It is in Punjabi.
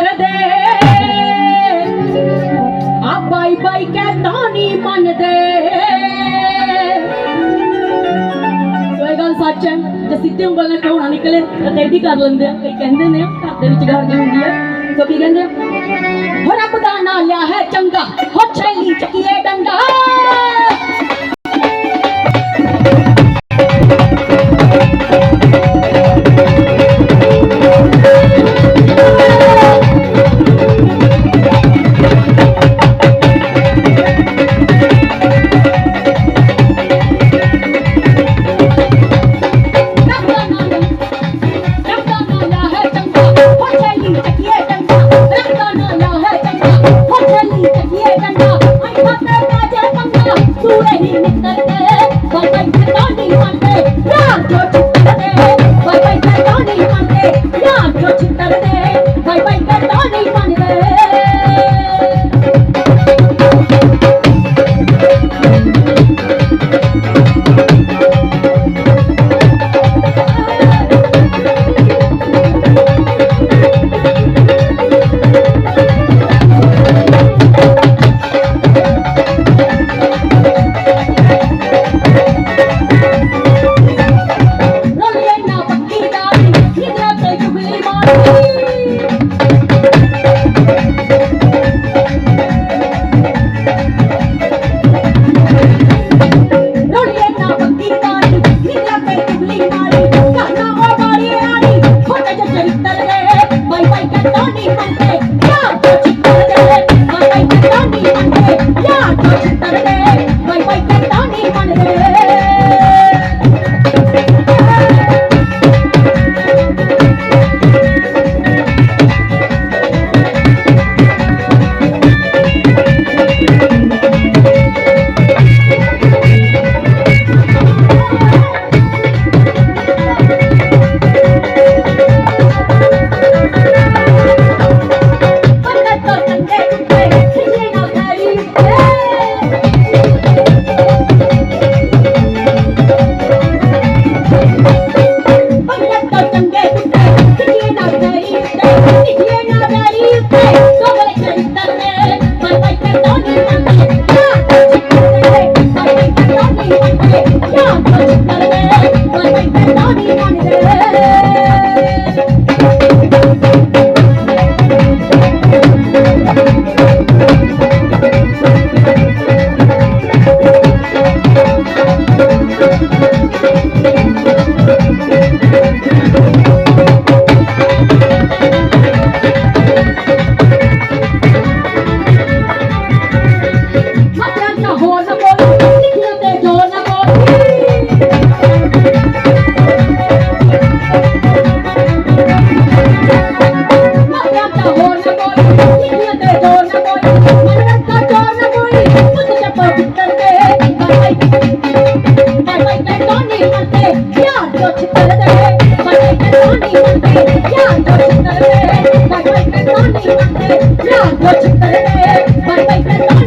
ਕਰਦੇ। ਆ ਬਾਈ ਬਾਈ ਕਹਿੰਦਾ ਨਹੀਂ ਮੰਨਦੇ। ਸੋਏ ਗੱਲ ਸੱਚ ਹੈ, ਜੇ ਸਿੱਧੇ ਉਂਗਲ ਨਾਲ ਕਹਾਉਣਾ ਨਿਕਲੇ, ਤਾਂ ਤੇਰੀ ਕਰ ਲੈਂਦੇ ਆ। ਕਈ ਕਹਿੰਦੇ ਨੇ, ਘਰ ਦੇ ਵਿੱਚ ਗੱਲ ਹੁੰਦੀ ਆ ਸੋ ਕੀ ਕਹਿੰਦੇ ਹੋ ਰੱਬ ਦਾ ਨਾਂ ਲਿਆ ਹੈ ਚੰਗਾ। bien. Yeah, what you say? My boyfriend's on the other side. Yeah, what you say?